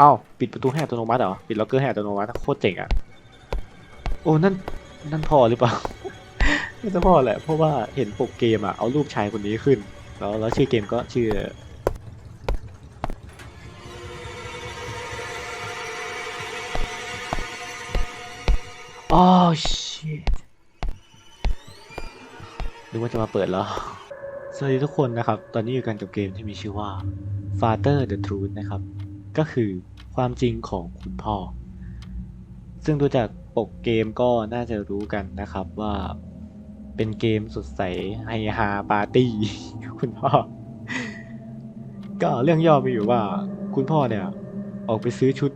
อ้าวปิดประตูให้อัตโนมัติเหรอ ปิดล็อกเกอร์ให้อัตโนมัติโคตรเจ๋งอะ โอ้นั่นนั่นพอหรือเปล่าน่าจะพอแหละ เพราะว่าเห็นปกเกมอะ เอารูปชายคนนี้ขึ้น แล้วแล้วชื่อเกมก็ชื่อโอ้ shit นึกว่าจะมาเปิดแล้ว สวัสดีทุกคนนะครับ ตอนนี้อยู่กันกับเกมที่มีชื่อว่า Father the Truth นะครับ ก็คือความจริงของคุณพ่อ ซึ่งดูจากปกเกมก็น่าจะรู้กันนะครับว่าเป็นเกมสดใสไฮฮาปาร์ตี้คุณพ่อ ก็เรื่องย่อมีอยู่ว่าคุณพ่อเนี่ย ออกไปซื้อชุด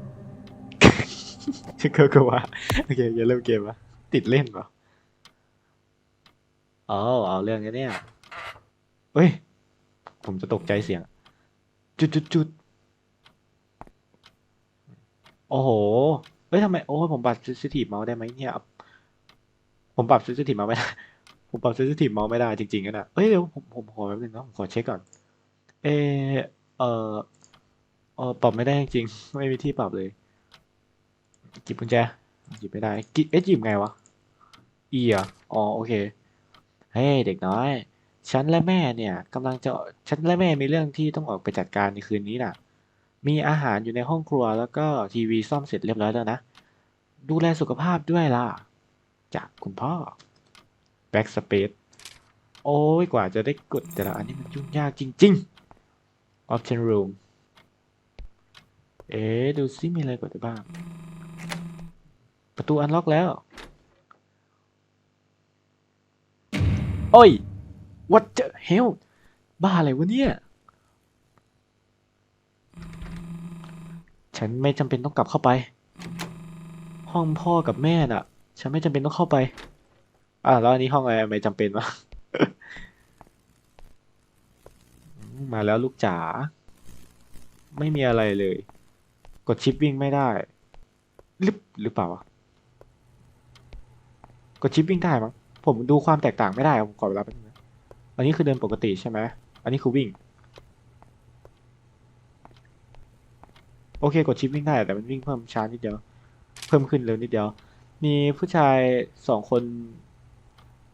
ชุดเกอร์ว่าโอเคอย่าเริ่มเกมวะติดเล่นเหรออ๋อเอาเรื่องกันเนี่ยเฮ้ย ผมจะตกใจเสียง จุดจุดจุด โอ้โห เฮ้ยทำไม โอ้ยผมปรับเซนซิฟเมาส์ได้ไหมเนี่ย ผมปรับเซนซิฟเมาส์ไม่ได้ ผมปรับเซนซิฟเมาส์ไม่ได้จริงๆกันะเอ้ยเดี๋ยวผมผมขอแป๊บนึงนะผมขอเช็คก่อน เออเออเออปรับไม่ได้จริงๆไม่มีที่ปรับเลยหยิบกุญแจหยิบไม่ได้กิเอ๊ะหยิบไงวะ E อะอ๋อโอเค เฮ้ยเด็กน้อย ฉันและแม่เนี่ยกำลังจะ ฉันและแม่มีเรื่องที่ต้องออกไปจัดการในคืนนี้น่ะ มีอาหารอยู่ในห้องครัวแล้วก็ทีวีซ่อมเสร็จเรียบร้อยแล้วนะ ดูแลสุขภาพด้วยล่ะ จากคุณพ่อ Backspace โอ้ยกว่าจะได้กดแต่ละอันนี้มันยุ่งยากจริง ๆ Option Room เอ๊ดูซิมีอะไรกดบ้าง ประตูอันล็อกแล้ว โอ้ย what the hell บ้าอะไรวะเนี่ย ฉันไม่จำเป็นต้องกลับเข้าไป ห้องพ่อกับแม่น่ะ ฉันไม่จำเป็นต้องเข้าไป อ่าแล้วอันนี้ห้องอะไรไม่จำเป็นวะมาแล้วลูกจ๋าไม่มีอะไรเลย กดชิปวิ่งไม่ได้หรือหรือเปล่าวะกดชิปวิ่งได้มั้งผมดูความแตกต่างไม่ได้ผมขอเวลาแป๊บนึงนะอันนี้คือเดินปกติใช่ไหมอันนี้คือวิ่ง โอเคกดชิปวิ่งได้แต่มันวิ่งเพิ่มช้านิดเดียว เพิ่มขึ้นเร็วนิดเดียว มีผู้ชายสองคน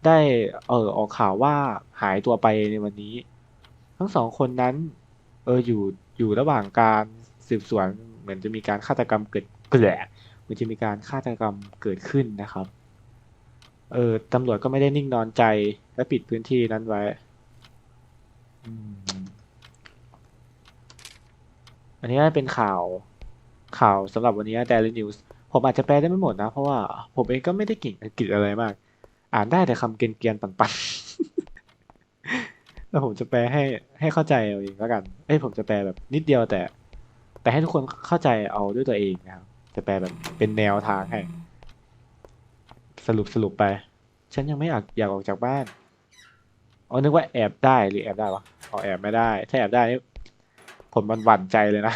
ได้เออออกข่าวว่าหายตัวไปในวันนี้ ทั้งสองคนนั้น เอออยู่อยู่ระหว่างการสืบสวนเหมือนจะมีการฆาตกรรมเกิดเกลือเหมือนจะมีการฆาตกรรมเกิดขึ้นนะครับ เออตำรวจก็ไม่ได้นิ่งนอนใจและปิดพื้นที่นั้นไว้ อืม อันนี้เป็นข่าวข่าวสำหรับวันนี้ Daily News ผมอาจจะแปลได้ไม่หมดนะ เพราะว่าผมเองก็ไม่ได้เก่งอังกฤษอะไรมาก อ่านได้แต่คำเกรียนๆปันๆ แล้วผมจะแปลให้ให้เข้าใจเอาเองแล้วกัน เอ้ยผมจะแปลแบบนิดเดียวแต่ แต่ให้ทุกคนเข้าใจเอาด้วยตัวเองนะครับ จะแปลแบบเป็นแนวทางให้ สรุปสรุปไป ฉันยังไม่อยากอยากออกจากบ้านอ๋อนึกว่าแอบได้หรือแอบได้วะอ๋อแอบไม่ได้ ถ้าแอบได้ ผมมันหวั่นใจเลยนะ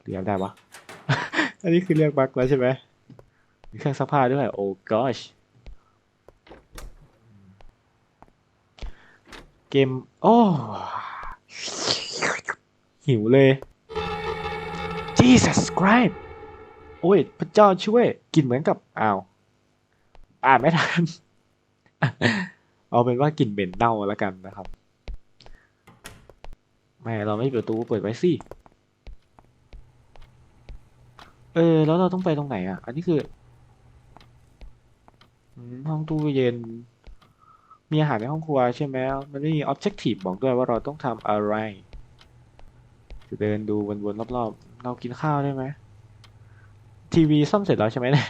หรือแอบได้วะอันนี้คือเรียกบั๊กแล้วใช่ไหมมีเครื่องซักผ้าด้วยโอ้ gosh เกม โอ้หิวเลย Jesus Christ โอ้ย พระเจ้าช่วย กินเหมือนกับ อ้าว อ่านไม่ทัน เอาเป็นว่ากลิ่นเหม็นเน่าแล้วกันนะครับ ไม่เราไม่เปิดประตูเปิดไว้สิเออ แล้วเราต้องไปตรงไหนอะ อันนี้คือห้องตู้เย็น มีอาหารในห้องครัวใช่ไหมมันไม่มี objective บอกด้วยว่าเราต้องทำอะไรจะเดินดูวนๆรอบๆ เรากินข้าวได้ไหมทีวีซ่อมเสร็จแล้วใช่ไหมเนี่ย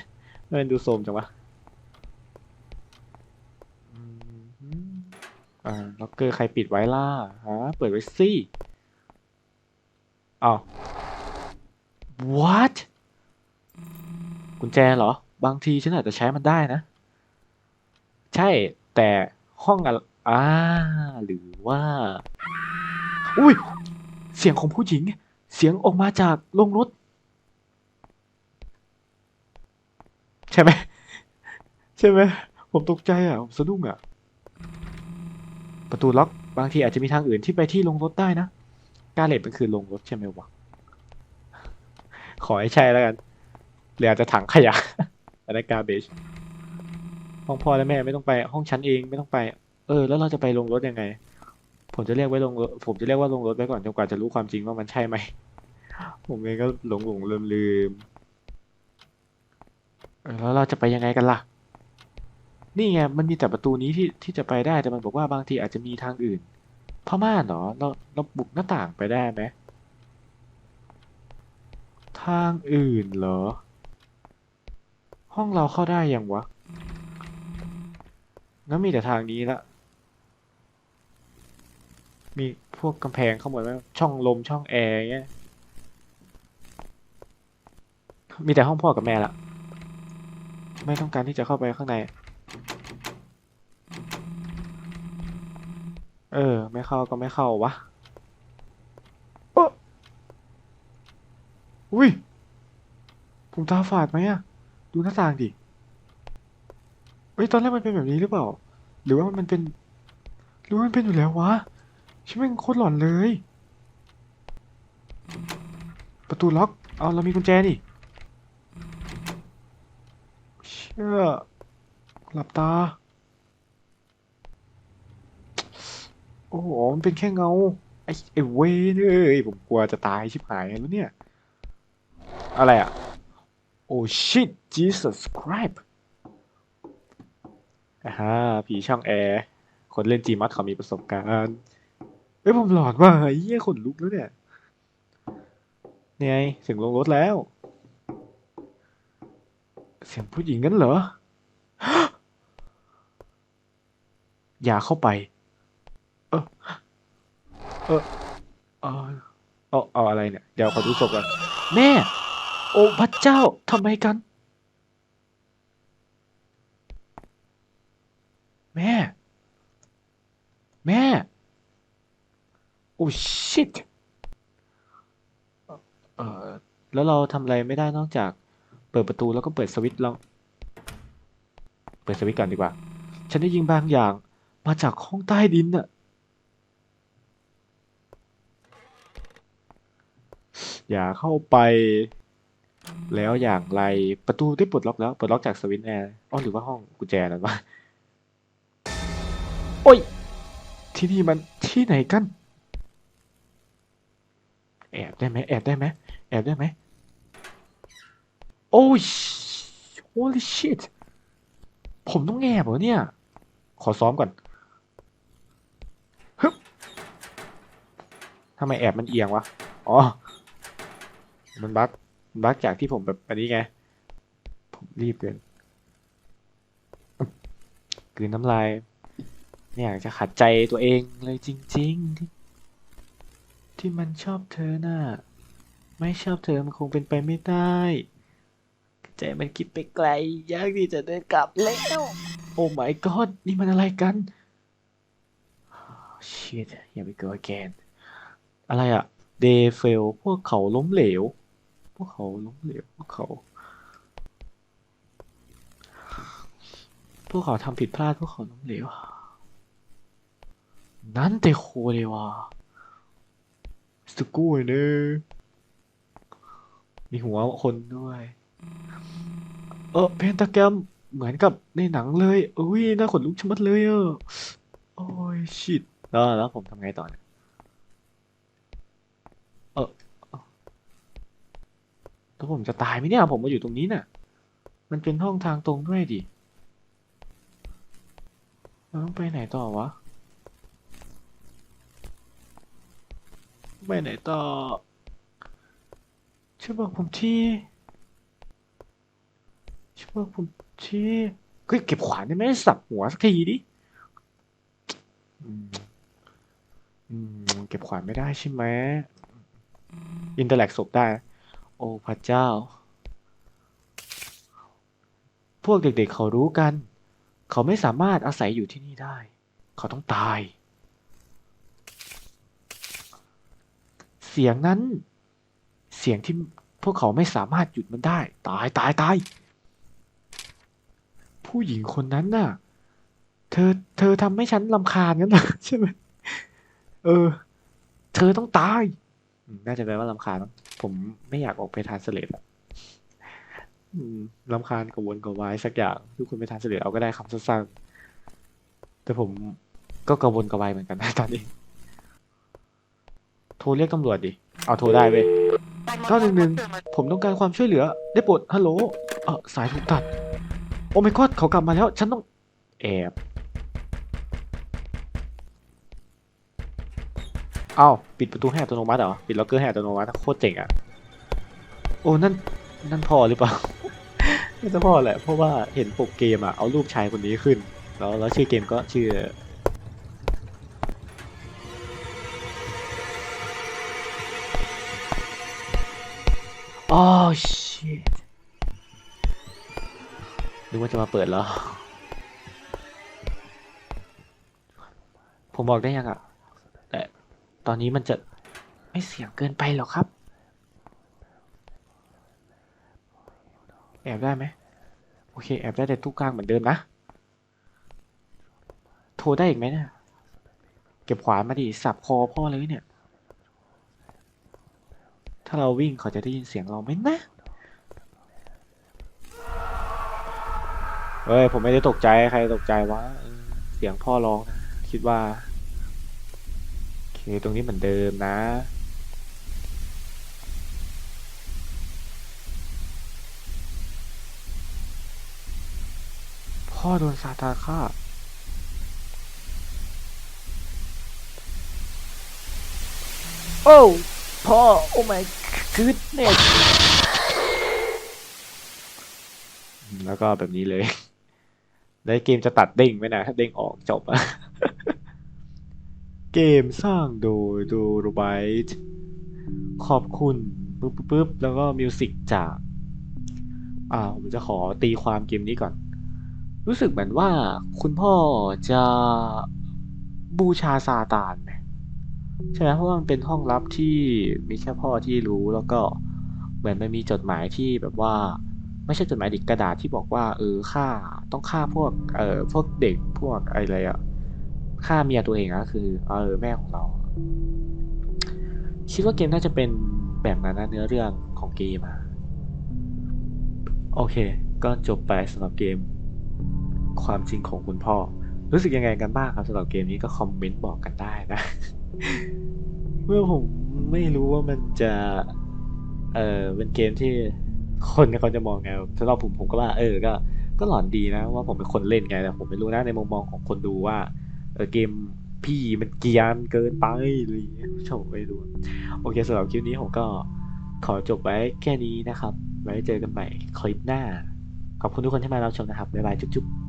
มันดูโทรมจังวะ ล็อกเกอร์ใครปิดไว้ล่ะฮะเปิดไว้สิอ้าว what กุญแจเหรอ บางทีฉันอาจจะใช้มันได้นะ ใช่แต่ห้องอะอ่าหรือว่า อุ้ย เสียงของผู้หญิง เสียงออกมาจากโรงรถ ใช่ไหม ใช่ไหม ผมตกใจอะ ผมสะดุ้งอะ ประตูล็อกบางทีอาจจะมีทางอื่นที่ไปที่โรงรถได้นะการเลตมันคือโรงรถใช่ไหมวะขอให้ใช่แล้วกันหรืออาจจะถังขยะอันนั้นการเบจห้องพ่อและแม่ไม่ต้องไปห้องฉันเองไม่ต้องไป เออ แล้วเราจะไปลงรถยังไง ผมจะเรียกไว้ลงรถผมจะเรียกว่าลงรถไว้ก่อนจนกว่าจะรู้ความจริงว่ามันใช่ไหมผมเองก็หลงหลงลืมลืมแล้วเราจะไปยังไงกันล่ะ นี่ไงมันมีแต่ประตูนี้ที่ที่จะไปได้แต่มันบอกว่าบางทีอาจจะมีทางอื่นพม่านเหรอเราเราบุกหน้าต่างไปได้ไหมทางอื่นเหรอ ห้องเราเข้าได้ยังวะงั้นมีแต่ทางนี้ละมีพวกกำแพงข้างบนไหมช่องลมช่องแอร์เงี้ยมีแต่ห้องพ่อกับแม่ละไม่ต้องการที่จะเข้าไปข้างใน เออ ไม่เข้าก็ไม่เข้าวะโอ้อุ้ย ผมตาฝาดไหมอะดูหน้าต่างดิเอ้ยตอนแรกมันเป็นแบบนี้หรือเปล่า หรือว่ามันเป็นหรือว่ามันเป็นอยู่แล้ววะชิบแม่งโคตรหลอนเลย ประตูล็อกเอาเรามีกุญแจนี่เชื่อหลับตา โอ้โหมันเป็นแค่เงา ไอ้ไอ้เว้ยเอ้ยผมกลัวจะตายชิบหายแล้วเนี่ย อะไรอะ โอ้ shit Jesus Christ อ่าฮะผีช่องแอร์ คนเล่นจีมัดเขามีประสบการณ์เฮ้ยผมหลอนว่ะไอ้เหี้ยขนลุกแล้วเนี่ยเนี่ยไงถึงลงรถแล้ว เสียงผู้หญิงงั้นเหรอ อย่าเข้าไป เออเออเออเอาเอาอะไรเนี่ย เดี๋ยวขอดูศพก่อนแม่ โอ้พระเจ้าทำไมกัน แม่ แม่ โอ้ shit เออแล้วเราทำอะไรไม่ได้นอกจากเปิดประตูแล้วก็เปิดสวิตช์เราเปิดสวิตช์ก่อนดีกว่า ฉันได้ยินบางอย่างมาจากห้องใต้ดินน่ะ อย่าเข้าไป แล้วอย่างไรประตูได้ปลดล็อกแล้วปลดล็อกจากสวิตช์แอร์อ๋อหรือว่าห้องกุญแจนั่นวะโอ้ย ที่นี่มันที่ไหนกัน แอบได้ไหมแอบได้ไหมแอบได้ไหมโอ้ย holy shit ผมต้องแอบเหรอเนี่ย ขอซ้อมก่อนฮึบทำไมแอบมันเอียงวะ อ๋อ มันบั๊กมันบั๊กจากที่ผมแบบอันนี้ไง ผมรีบเกินกลืนน้ำลาย ไม่อยากจะขัดใจตัวเองเลยจริง ๆ ที่ที่มันชอบเธอน่ะ ไม่ชอบเธอมันคงเป็นไปไม่ได้ ใจมันคิดไปไกล ยากที่จะเดินกลับแล้ว โอ้ my god นี่มันอะไรกัน shit here we go again อะไรอะ they fail พวกเขาล้มเหลว พวกเขาล้มเหลวพวกเขา พวกเขาทำผิดพลาดพวกเขาล้มเหลวนั่นแต่โคเลยว่ะสกู๊ยเนอมีหัวคนด้วย เออเพนตาแกรมเหมือนกับในหนังเลยอุ้ยน่าขนลุกชะมัดเลยเออโอ้ยชิดแล้วแล้วผมทำไงต่อเนี่ยเออ แล้วผมจะตายไหมเนี่ย ผมมาอยู่ตรงนี้น่ะ มันเป็นห้องทางตรงด้วยดิเราต้องไปไหนต่อวะ ไปไหนต่อช่วยบอกผมทีช่วยบอกผมทีเฮ้ยเก็บขวานได้ไหมสับหัวสักทีดิอืมเก็บขวานไม่ได้ใช่ไหมอินเตอร์แลกศพได้ โอ้พระเจ้า พวกเด็กๆเขารู้กัน เขาไม่สามารถอาศัยอยู่ที่นี่ได้ เขาต้องตาย เสียงนั้น เสียงที่พวกเขาไม่สามารถหยุดมันได้ ตายตายตาย ผู้หญิงคนนั้นน่ะ เธอ เธอทำให้ฉันรำคาญงั้นเหรอใช่ไหมเออ เธอต้องตาย น่าจะแปลว่ารำคาญมั้ง ผมไม่อยากออกไปทานสเลดอะอืมรำคาญกวนกวายสักอย่างทุกคนไปทานเสลดเอาก็ได้คำสั้นๆแต่ผมก็กระวนกระวายเหมือนกันนะตอนนี้ โทรเรียกตำรวจดิ เอาโทรได้เว้ยเก้าหนึ่งหนึ่งผมต้องการความช่วยเหลือ ได้โปรดฮัลโหลเออสายถูกตัด โอ้ไม่กอดเขากลับมาแล้ว ฉันต้องแอบ อ้าวปิดประตูให้อัตโนมัติเหรอ ปิดล็อกเกอร์ให้อัตโนมัติโคตรเจ๋งอะ โอ้นั่นนั่นพอหรือเปล่าน่าจะพอแหละเพราะว่าเห็นปกเกมอะเอารูปชายคนนี้ขึ้น แล้วแล้วชื่อเกมก็ชื่อโอ้ชิตนึกว่าจะมาเปิดแล้ว ผมบอกได้ยังอะ ตอนนี้มันจะไม่เสียงเกินไปหรอกครับ แอบได้ไหมโอเค แอบได้แต่ทุกกลางเหมือนเดิมนะ โทรได้อีกไหมเนี่ย เก็บขวานมาดิ สับคอพ่อเลยเนี่ย ถ้าเราวิ่งเขาจะได้ยินเสียงเราไหมนะ เฮ้ย ผมไม่ได้ตกใจ ใครตกใจวะเออเสียงพ่อร้องนะคิดว่า โอเคตรงนี้เหมือนเดิมนะพ่อโดนซาตานฆ่าโอ้พ่อ โอ้ my goodness แล้วก็แบบนี้เลย แล้วเกมจะตัดเด้งไหมนะถ้าเด้งออกจบอะ เกมสร้างโดยดูโรบายขอบคุณปึ๊บปึ๊บปึ๊บแล้วก็มิวสิกจาก อ่าผมจะขอตีความเกมนี้ก่อน รู้สึกเหมือนว่าคุณพ่อจะบูชาซาตานไหมใช่ไหมเพราะว่ามันเป็นห้องลับที่มีแค่พ่อที่รู้แล้วก็เหมือนมันมีจดหมายที่แบบว่า ไม่ใช่จดหมายดิกระดาษที่บอกว่า เออฆ่าต้องฆ่าพวกเอ่อพวกเด็กพวกอะไรอะ ฆ่าเมียตัวเองอะคือ เออแม่ของเรา คิดว่าเกมน่าจะเป็นแบบนั้นนะเนื้อเรื่องของเกมอะโอเค ก็จบไปสำหรับเกม ความจริงของคุณพ่อ รู้สึกยังไงกันบ้างครับสำหรับเกมนี้ก็คอมเมนต์บอกกันได้นะ เมื่อผมไม่รู้ว่ามันจะ เออเป็นเกมที่คนเขาจะมองไงสำหรับผมผมก็ว่า เออ ก็ก็หลอนดีนะว่าผมเป็นคนเล่นไงแต่ผมไม่รู้นะในมุมมองของคนดูว่า เกมพี่มันเกียนเกินไปอะไรอย่างเงี้ยผมไม่รู้โอเคสำหรับคลิปนี้ผมก็ขอจบไว้แค่นี้นะครับ ไว้เจอกันใหม่คลิปหน้า ขอบคุณทุกคนที่มารับชมนะครับบ๊ายบายจุ๊บ